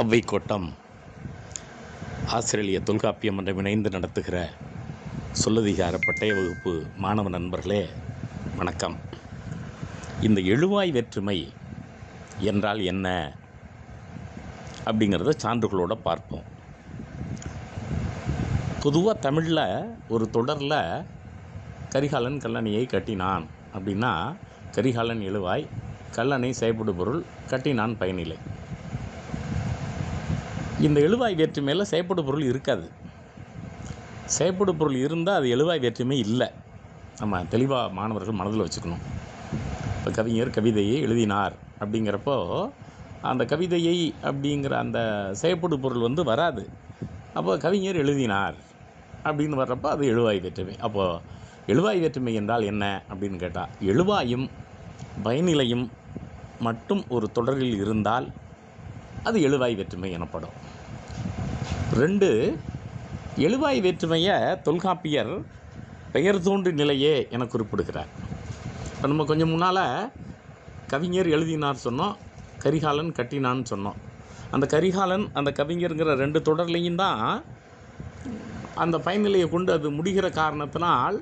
அவ்வை கோட்டம் ஆஸ்திரேலிய தொல்காப்பியம் மன்றம் இணைந்து நடத்துகிற சொல்லதிகார பட்டய வகுப்பு மாணவ நண்பர்களே வணக்கம். இந்த எழுவாய் வேற்றுமை என்றால் என்ன அப்படிங்கிறத சான்றுகளோடு பார்ப்போம். பொதுவாக தமிழில் ஒரு தொடரில் கரிகாலன் கல்லணையை கட்டினான் அப்படின்னா கரிகாலன் எழுவாய் கல்லணை செயற்படு பொருள் கட்டினான் பயனிலை. இந்த எழுவாய் வேற்றுமையில் செயற்படு பொருள் இருக்காது. செயற்படு பொருள் இருந்தால் அது எழுவாய் வேற்றுமை இல்லை. நம்ம தெளிவாக மாணவர்கள் மனதில் வச்சுக்கணும். இப்போ கவிஞர் கவிதையை எழுதினார் அப்படிங்கிறப்போ அந்த கவிதையை அப்படிங்கிற அந்த செயற்படு பொருள் வந்து வராது. அப்போ கவிஞர் எழுதினார் அப்படின்னு வர்றப்போ அது எழுவாய் வேற்றுமை. அப்போது எழுவாய் வேற்றுமை என்றால் என்ன அப்படின்னு கேட்டால் எழுவாயும் பயனிலையும் மட்டும் ஒரு தொடரில் இருந்தால் அது எழுவாய் வேற்றுமை எனப்படும். ரெண்டு எழுவாய் வேற்றுமையை தொல்காப்பியர் பெயர் தோன்று நிலையே என குறிப்பிடுகிறார். இப்போ நம்ம கொஞ்சம் முன்னால் கவிஞர் எழுதினார் சொன்னோம் கரிகாலன் கட்டினான்னு சொன்னோம். அந்த கரிகாலன் அந்த கவிஞருங்கிற ரெண்டு தொடர்லையும் தான் அந்த பயனிலையை கொண்டு அது முடிகிற காரணத்தினால்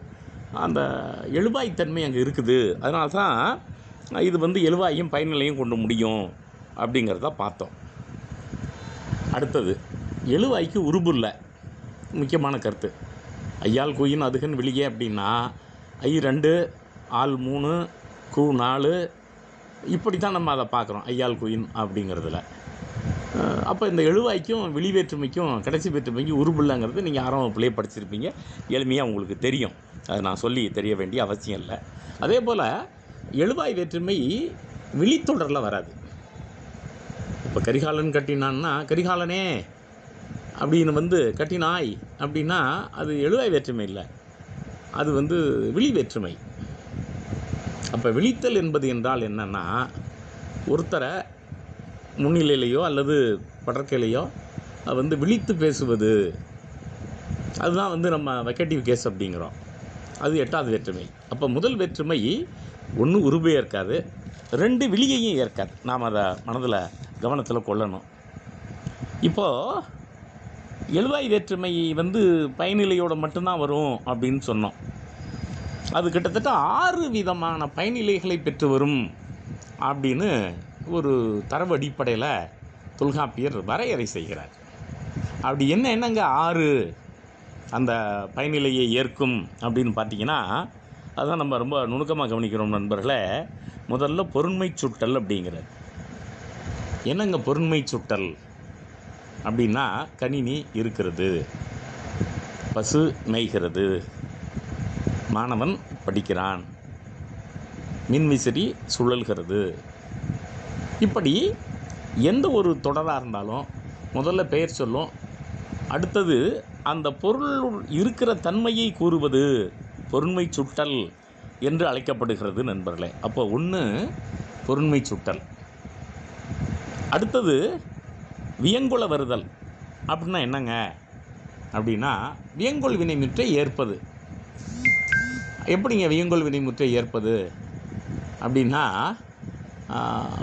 அந்த எழுவாய்த்தன்மை அங்கே இருக்குது. அதனால தான் இது வந்து எழுவாயும் பயனிலையும் கொண்டு முடியும் அப்படிங்கிறத பார்த்தோம். அடுத்தது எழுவாய்க்கு உருபு இல்லை முக்கியமான கருத்து. ஐயால் குயின் அதுகன் வெளியே அப்படின்னா ஐ ரெண்டு ஆள் மூணு கு நாலு இப்படி தான் நம்ம அதை பார்க்குறோம் ஐயால் குயின் அப்படிங்கிறதுல. அப்போ இந்த எழுவாய்க்கும் வெளி வேற்றுமைக்கும் கடைசி வேற்றுமைக்கும் உருபில்லைங்கிறது நீங்கள் ஆரம்ப வகுப்புலேயே படிச்சிருப்பீங்க. எளிமையாக உங்களுக்கு தெரியும். அதை நான் சொல்லி தெரிய வேண்டிய அவசியம் இல்லை. அதே போல் எழுவாய் வேற்றுமை விழித்தொடரில் வராது. இப்போ கரிகாலன் கட்டினான்னா கரிகாலனே அப்படின்னு வந்து கட்டினாய் அப்படின்னா அது எழுவாய் வேற்றுமை இல்லை. அது வந்து விழி வேற்றுமை. அப்போ விழித்தல் என்பது என்றால் என்னென்னா ஒருத்தரை முன்னிலையிலையோ அல்லது படற்கையிலையோ வந்து விழித்து பேசுவது. அதுதான் வந்து நம்ம வெக்கட்டிவ் கேஸ் அப்படிங்கிறோம். அது எட்டாவது வேற்றுமை. அப்போ முதல் வேற்றுமை ஒன்று உருவே ஏற்காது ரெண்டு விழியையும் ஏற்காது. நாம் அதை மனதில் கவனத்தில் கொள்ளணும். இப்போது எழுவாய் வேற்றுமை வந்து பயனிலையோடு மட்டும்தான் வரும் அப்படின்னு சொன்னோம். அது கிட்டத்தட்ட ஆறு விதமான பயனிலைகளை பெற்று வரும் அப்படின்னு ஒரு தரவு அடிப்படையில் தொல்காப்பியர் வரையறை செய்கிறார். அப்படி என்ன என்னங்க ஆறு அந்த பயனிலையை ஏற்கும் அப்படின்னு பார்த்தீங்கன்னா அதுதான் நம்ம ரொம்ப நுணுக்கமாக கவனிக்கிறோம் நண்பர்களே முதல்ல பொருண்மை சுட்டல் அப்படிங்கிறார் என்னங்க பொருண்மை சுட்டல் அப்படின்னா கணினி இருக்கிறது பசு மேய்கிறது. மாணவன் படிக்கிறான் மின்விசிறி சுழல்கிறது. இப்படி எந்த ஒரு தொடராக இருந்தாலும் முதல்ல பெயர் சொல்லும். அடுத்தது அந்த பொருள் இருக்கிற தன்மையை கூறுவது பொருண்மை சுட்டல் என்று அழைக்கப்படுகிறது நண்பர்களே. அப்போ ஒன்று பொருண்மை சுட்டல். அடுத்தது வியங்குல வருதல். அப்படின்னா என்னங்க? அப்படின்னா வியங்கொள் வினைமுற்றை ஏற்பது. எப்படிங்க வியங்கொள் வினைமுற்றை ஏற்பது? அப்படின்னா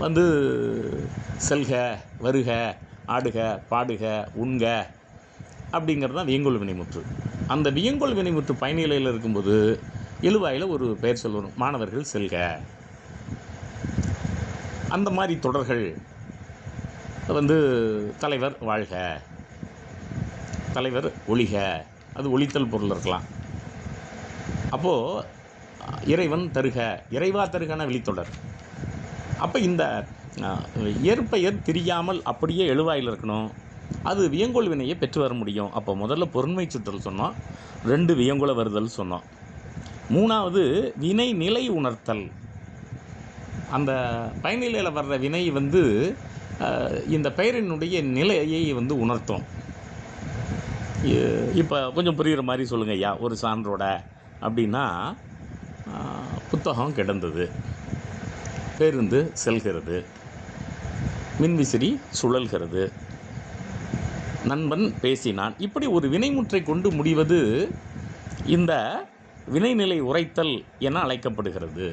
வந்து செல்க வருக ஆடுக பாடுக உண்க அப்படிங்கிறது தான் வியங்கொள் வினைமுற்று. அந்த வியங்கொள் வினைமுற்று பயனிலையில் இருக்கும்போது எழுவாயில் ஒரு பெயர் சொல்லணும் மாணவர்கள் செல்க. அந்த மாதிரி தொடர்கள் வந்து தலைவர் வாழ்க. தலைவர் ஒளிக அது ஒழித்தல் பொருள் இருக்கலாம். அப்போது இறைவன் தருக. இறைவா தருகன வெளித்தொடர். அப்போ இந்த இயற்பெயர் தெரியாமல் அப்படியே எழுவாயில் இருக்கணும். அது வியங்கோல் வினையை பெற்று வர முடியும். அப்போ முதல்ல பொருண்மை சுற்றல் சொன்னோம். ரெண்டு வியங்குல வருதல் சொன்னோம். மூணாவது வினை நிலை உணர்த்தல். அந்த பயனிலையில் வர்ற வினை வந்து இந்த பெயரினுடைய நிலையை வந்து உணர்த்தும். இப்போ கொஞ்சம் புரிகிற மாதிரி சொல்லுங்கள் ஐயா ஒரு சான்றோட. அப்படின்னா புத்தகம் கிடந்தது. பேருந்து செல்கிறது. மின்விசிறி சுழல்கிறது. நண்பன் பேசினான். இப்படி ஒரு வினைமுற்றை கொண்டு முடிவது இந்த வினைநிலை உரைத்தல் என அழைக்கப்படுகிறது.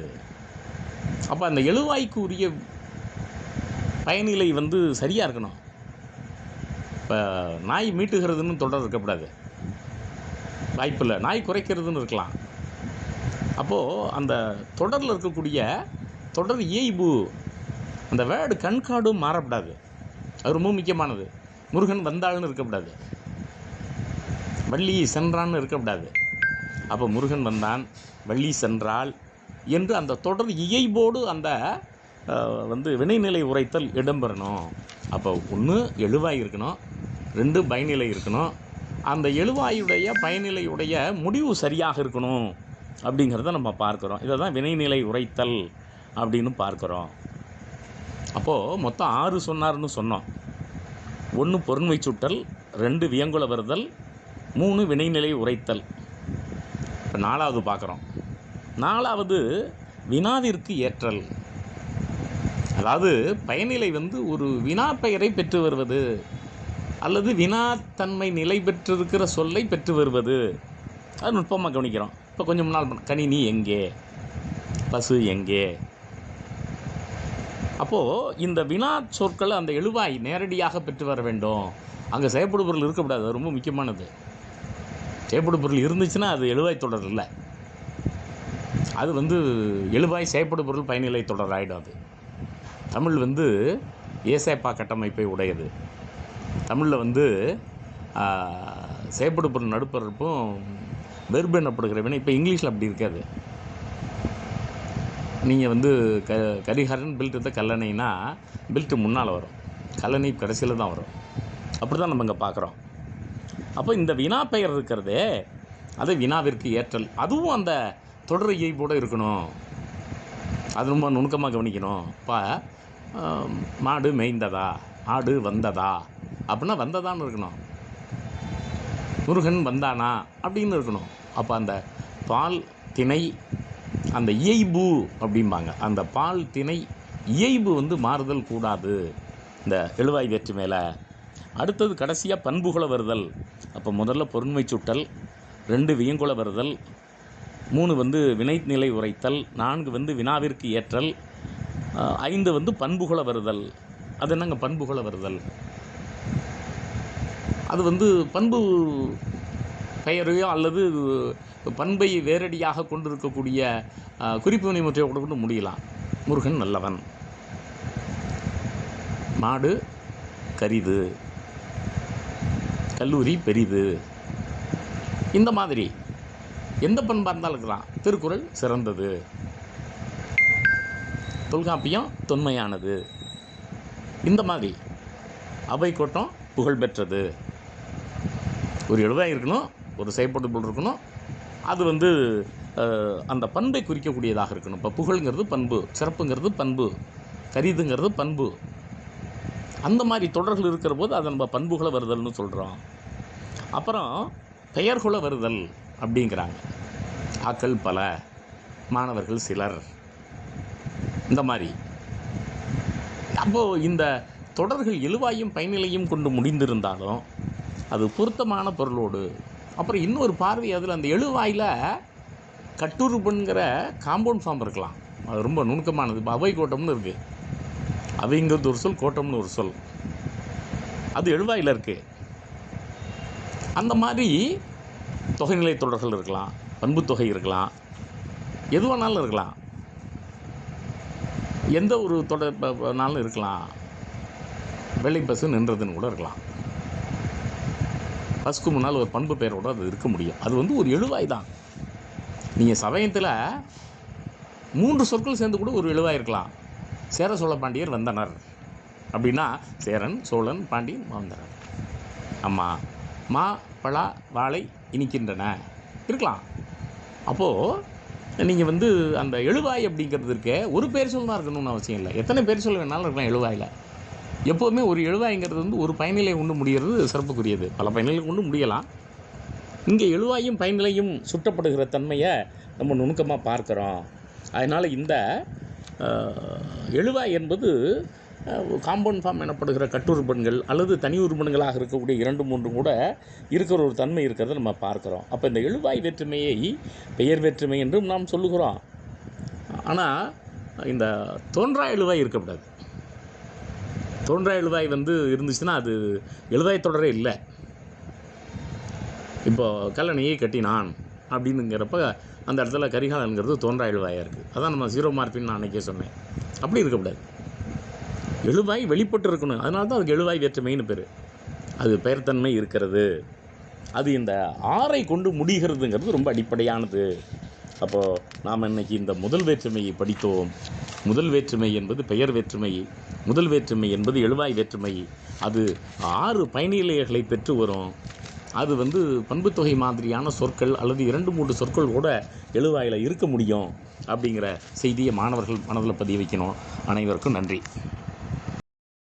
அப்போ அந்த எழுவாய்க்கு உரிய பயனிலை வந்து சரியாக இருக்கணும். இப்போ நாய் மீட்டுகிறதுன்னு தொடர் இருக்கக்கூடாது. வாய்ப்பில்லை நாய் குறைக்கிறதுன்னு இருக்கலாம். அப்போது அந்த தொடரில் இருக்கக்கூடிய தொடர் இயல்பு அந்த வேர்டு கண்காடும் மாறக்கூடாது அது ரொம்ப முக்கியமானது. முருகன் வந்தாள்னு இருக்கக்கூடாது. வள்ளி சென்றான்னு இருக்கக்கூடாது. அப்போ முருகன் வந்தான் வள்ளி சென்றாள் என்று அந்த தொடர் இயைபோடு அந்த வந்து வினைநிலை உரைத்தல் இடம்பெறணும். அப்போ ஒன்று எழுவாய் இருக்கணும் ரெண்டு பயனிலை இருக்கணும். அந்த எழுவாயுடைய பயனிலையுடைய முடிவு சரியாக இருக்கணும் அப்படிங்கிறத நம்ம பார்க்குறோம். இதை தான் வினைநிலை உரைத்தல் அப்படின்னு பார்க்குறோம். அப்போது மொத்தம் ஆறு சொன்னார்னு சொன்னோம். ஒன்று பொருண்மை சுட்டல் ரெண்டு வியங்குல வருதல் மூணு வினைநிலை உரைத்தல். இப்போ நாலாவது பார்க்குறோம். நாலாவது வினாவிற்கு ஏற்றல். அதாவது பயனிலை வந்து ஒரு வினா பெயரை பெற்று வருவது அல்லது வினாத்தன்மை நிலை பெற்றிருக்கிற சொல்லை பெற்று வருவது. அது நுட்பமாக கவனிக்கிறோம். இப்போ கொஞ்சம் நாள் கணினி எங்கே? பசு எங்கே? அப்போது இந்த வினா சொற்களை அந்த எழுவாய் நேரடியாக பெற்று வர வேண்டும். அங்கே செயற்படு பொருள் இருக்கக்கூடாது. அது ரொம்ப முக்கியமானது. செயற்படு பொருள் இருந்துச்சுன்னா அது எழுவாய் தொடர் இல்லை. அது வந்து எழுவாய் செயற்படு பொருள் பயனிலை தொடர் ஆகிடும் அது. தமிழ் வந்து ஏசேப்பா கட்டமைப்பை உடையது. தமிழில் வந்து ஆஹ், நடுப்பறப்பும் வெறுப்பு நடுப்பரப்பும் இப்போ இங்கிலீஷில் அப்படி இருக்காது. நீங்கள் வந்து க கரிஹரன் பில்ட்டு இருந்த கல்லணைனா பில்ட்டு முன்னால் வரும். கல்லணை கடைசியில் தான் வரும். அப்படி தான் நம்ம இங்கே பார்க்குறோம் அப்போ இந்த வினா பெயர் இருக்கிறதே அது வினாவிற்கு ஏற்றல். அதுவும் அந்த தொடர் இயல்போடு இருக்கணும். அது ரொம்ப நுணுக்கமாக கவனிக்கணும். இப்போ மாடு மேய்ந்ததா? ஆடு வந்ததா? அப்படின்னா வந்ததான்னு இருக்கணும். முருகன் வந்தானா? அப்படின்னு இருக்கணும். அப்போ அந்த பால் திணை அந்த இயைபு அப்படிம்பாங்க. அந்த பால் திணை இயைபு வந்து மாறுதல் கூடாது. இந்த எழுவாய் வேற்று மேலே. அடுத்தது கடைசியாக பண்புகுல வருதல். அப்போ முதல்ல பொருண்மை சுட்டல் ரெண்டு வியங்குல வருதல் மூணு வந்து வினைநிலை உரைத்தல் நான்கு வந்து வினாவிற்கு ஏற்றல் ஐந்து வந்து பண்புகுல வருதல். அது என்னங்க பண்புகுல வருதல்? அது வந்து பண்பு பெயரையோ அல்லது பண்பை வேரடியாக கொண்டிருக்கக்கூடிய குறிப்பு வினைமுற்றையோ கூட கொண்டு முடியலாம். முருகன் நல்லவன். மாடு கரிது. கல்லூரி பெரிது. இந்த மாதிரி எந்த பண்பாக இருந்தாலும் இருக்கலாம். திருக்குறள் சிறந்தது. தொல்காப்பியம் தொன்மையானது. இந்த மாதிரி அவை கோட்டம் புகழ்பெற்றது ஒரு எழுதாக இருக்கணும் ஒரு செயற்படு பொருள் இருக்கணும். அது வந்து அந்த பண்பை குறிக்கக்கூடியதாக இருக்கணும். இப்போ புகழ்ங்கிறது பண்பு சிறப்புங்கிறது பண்பு கரிதுங்கிறது பண்பு. அந்த மாதிரி தொடர்கள் இருக்கிற போது அதை நம்ம பண்புகளை வருதல்னு சொல்கிறோம் அப்புறம் பெயர்குல வருதல் அப்படிங்கிறாங்க. ஆக்கள் பல மாணவர்கள் சிலர். இந்த மாதிரி. அப்போது இந்த தொடர்கள் எழுவாயும் பயனிலையும் கொண்டு முடிந்திருந்தாலும் அது பொருத்தமான பொருளோடு. அப்புறம் இன்னொரு பார்வை அதில் அந்த எழுவாயில் கட்டுருப்புங்கிற காம்பவுண்ட் ஃபார்ம் இருக்கலாம். அது ரொம்ப நுணுக்கமானது. இப்போ அவை கோட்டம்னு இருக்குது அவைங்கிறது ஒரு சொல் கோட்டம்னு ஒரு சொல். அது எழுவாயில் இருக்குது அந்த மாதிரி தொகைநிலை தொடர்கள் இருக்கலாம் பண்புத்தொகை இருக்கலாம் எது வேணாலும் இருக்கலாம். எந்த ஒரு தொடர்னாலும் இருக்கலாம். வெள்ளை பஸ்ஸு நின்றதுன்னு கூட இருக்கலாம். பஸ்க்கு முன்னால் ஒரு பண்பு பெயரோட அது இருக்க முடியும். அது வந்து ஒரு எழுவாய் தான். நீங்கள் சமயத்தில் மூன்று சொற்கள் சேர்ந்து கூட ஒரு எழுவாய் இருக்கலாம். சேர சோழ பாண்டியர் வந்தனர். அப்படின்னா சேரன் சோழன் பாண்டியன் வந்தனர் ஆமாம் மா பலா வாழை இனிக்கின்றன. இருக்கலாம். அப்போது நீங்கள் வந்து அந்த எழுவாய் அப்படிங்கிறது இருக்க ஒரு பேர் சொல் தான் இருக்கணும்னு அவசியம் இல்லை. எத்தனை பேர் சொல்ல வேணாலும் இருக்கலாம் எழுவாயில். எப்போவுமே ஒரு எழுவாய்ங்கிறது வந்து ஒரு பயனிலை கொண்டு முடிகிறது சிறப்புக்குரியது. பல பயனிலை கொண்டு முடியலாம். இங்கே எழுவாயும் பயனிலையும் சுட்டப்படுகிற தன்மையை நம்ம நுணுக்கமாக பார்க்குறோம். அதனால் இந்த எழுவாய் என்பது காம்பவுண்ட் ஃபார்ம் எனப்படுகிற கட்டுருப்பண்கள் அல்லது தனி உறுப்பினங்களாக இருக்கக்கூடிய இரண்டு மூன்று கூட இருக்கிற ஒரு தன்மை இருக்கிறத நம்ம பார்க்குறோம். அப்போ இந்த எழுவாய் வேற்றுமையை பெயர் வேற்றுமை என்றும் நாம் சொல்லுகிறோம். ஆனால் இந்த தோன்றா எழுவாய் இருக்கக்கூடாது. தோன்றா எழுவாய் வந்து இருந்துச்சுன்னா அது எழுவாய் தொடரே இல்லை. இப்போ கல்லணையை கட்டினான் அப்படின்னுங்கிறப்ப அந்த இடத்துல கரிகாலன்கிறது தோன்றா எழுவாயாக இருக்குது அதான் நம்ம ஜீரோ மார்பின்னு நான் அன்றைக்கே சொன்னேன். அப்படி இருக்கக்கூடாது. எழுவாய் வெளிப்பட்டு இருக்கணும் அதனால தான் அதுக்கு எழுவாய் வேற்றுமைன்னு பேர். அது பெயர்த்தன்மை இருக்கிறது. அது இந்த ஆறை கொண்டு முடிகிறதுங்கிறது ரொம்ப அடிப்படையானது. அப்போது நாம் இன்னைக்கு இந்த முதல் வேற்றுமையை படித்தோம். முதல் வேற்றுமை என்பது பெயர் வேற்றுமை. முதல் வேற்றுமை என்பது எழுவாய் வேற்றுமை. அது ஆறு பயனிலைகளை பெற்று வரும். அது வந்து பண்புத்தொகை மாதிரியான சொற்கள் அல்லது இரண்டு மூன்று சொற்கள் கூட எழுவாயில் இருக்க முடியும் அப்படிங்கிற செய்தியை மாணவர்கள் மனதில் பதிய வைக்கணும். அனைவருக்கும் நன்றி.